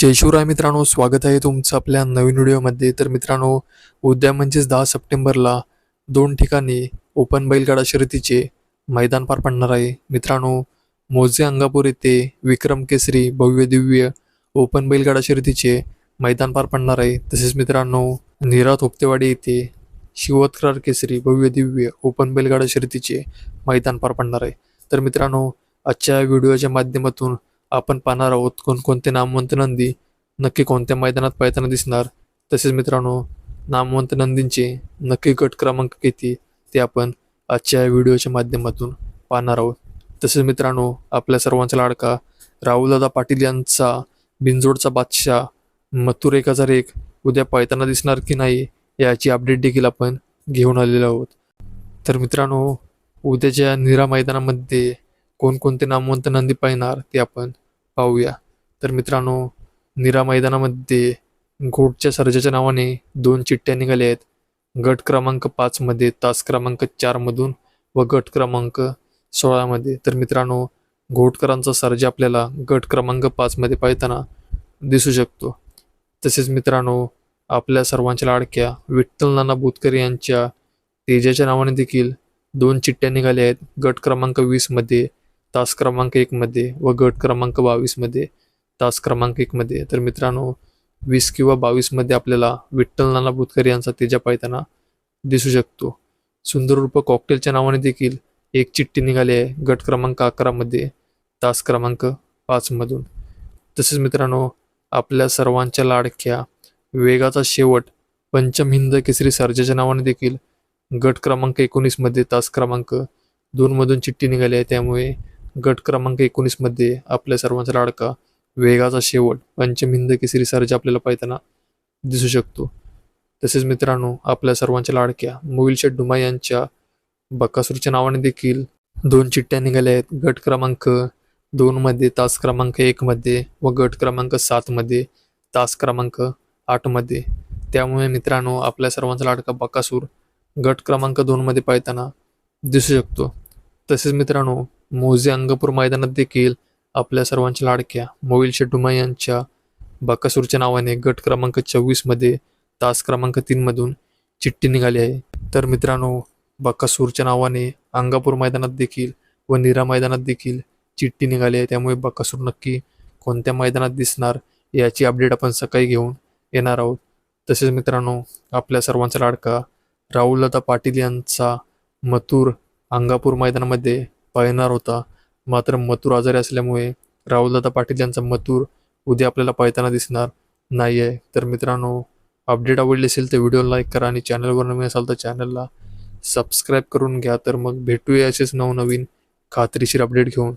जय शिवराय मित्रांनो स्वागत आहे तुमचं आपल्या नवीन व्हिडिओमध्ये. तर मित्रांनो उद्या म्हणजेच दहा सप्टेंबरला दोन ठिकाणी ओपन बैलगाडा शर्यतीचे मैदान पार पडणार आहे. मित्रांनो मोजे अंगापूर येथे विक्रम केसरी भव्य दिव्य ओपन बैलगाडा शर्यतीचे मैदान पार पडणार आहे. तसेच मित्रांनो निरा थोपतेवाडी येथे शिवतक्रार केसरी भव्य दिव्य ओपन बैलगाडा शर्यतीचे मैदान पार पडणार आहे. तर मित्रांनो आजच्या व्हिडिओच्या माध्यमातून आपण पाहणार आहोत कोणकोणते नामवंत नंदी नक्की कोणत्या मैदानात पळताना दिसणार. तसेच मित्रांनो नामवंत नंदींचे नक्की गट क्रमांक किती ते आपण आजच्या व्हिडिओच्या माध्यमातून पाहणार आहोत. तसेच मित्रांनो आपल्या सर्वांचा लाडका राहुलदादा पाटील यांचा बिंजोडचा बादशाह मथुर एक हजार एक उद्या पळताना दिसणार की नाही याची अपडेट देखील आपण घेऊन आलेलो आहोत. तर मित्रांनो उद्याच्या निरा मैदानामध्ये कोणकोणते नामवंत नंदी पाहणार ते आपण पाहूया. तर मित्रांनो निरा मैदानामध्ये घोटच्या सर्जाच्या नावाने दोन चिठ्ठ्या निघाल्या आहेत. गट क्रमांक पाचमध्ये तास क्रमांक चारमधून व गट क्रमांक सोळामध्ये तर मित्रांनो घोटकरांचा सर्जा आपल्याला गट क्रमांक पाचमध्ये पाहताना दिसू शकतो. तसेच मित्रांनो आपल्या सर्वांच्या लाडक्या विठ्ठल नाना बोतकर यांच्या तेजाच्या नावाने देखील दोन चिठ्ठ्या निघाल्या आहेत. गट क्रमांक वीसमध्ये तास क्रमांक एकमध्ये व गट क्रमांक बावीसमध्ये तास क्रमांक एकमध्ये तर मित्रांनो वीस किंवा बावीसमध्ये आपल्याला विठ्ठल नाना बुतकर यांचा तेजा पायताना दिसू शकतो. सुंदर रूप कॉकटेलच्या नावाने देखील एक चिठ्ठी निघाली आहे. गट क्रमांक अकरामध्ये तास क्रमांक पाचमधून तसेच मित्रांनो आपल्या सर्वांच्या लाडक्या वेगाचा शेवट पंचम हिंद केसरी सर्जाच्या नावाने देखील गट क्रमांक एकोणीसमध्ये तास क्रमांक दोनमधून चिठ्ठी निघाली आहे. त्यामुळे गट क्रमांक एकोणीसमध्ये आपल्या सर्वांचा लाडका वेगाचा शेवट पंचमिंद केसरी सर्ज आपल्याला पाहताना दिसू शकतो. तसेच मित्रांनो आपल्या सर्वांच्या लाडक्या मोविलशेठ डुमा यांच्या बकासूरच्या नावाने देखील दोन चिठ्ठ्या निघाल्या आहेत. गट क्रमांक दोनमध्ये तास क्रमांक एकमध्ये व गट क्रमांक सातमध्ये तास क्रमांक आठमध्ये त्यामुळे मित्रांनो आपल्या सर्वांचा लाडका बकासूर गट क्रमांक दोनमध्ये पाहताना दिसू शकतो. तसेच मित्रांनो मोजे अंगपूर मैदानात देखील आपल्या सर्वांच्या लाडक्या मोविल शेटुमा यांच्या बकासूरच्या नावाने गट क्रमांक चोवीसमध्ये तास क्रमांक तीनमधून चिठ्ठी निघाली आहे. तर मित्रांनो बकासूरच्या नावाने अंगापूर मैदानात देखील व निरा मैदानात देखील चिठ्ठी निघाली आहे. त्यामुळे बकासूर नक्की कोणत्या मैदानात दिसणार याची अपडेट आपण सकाळी घेऊन येणार आहोत. तसेच मित्रांनो आपल्या सर्वांचा लाडका राहुलदादा पाटील यांचा मथुर अंगापूर मैदानामध्ये पळणार होता. मात्र मथुर आजारी असल्यामुळे राहुलदादा पाटील यांचा मथुर उद्या आपल्याला पळताना दिसणार नाही आहे तर मित्रांनो अपडेट आवडली असेल तर व्हिडिओ लाईक करा आणि चॅनलवर नवीन असाल तर चॅनलला सबस्क्राईब करून घ्या. तर मग भेटूया असेच नवनवीन खात्रीशीर अपडेट घेऊन.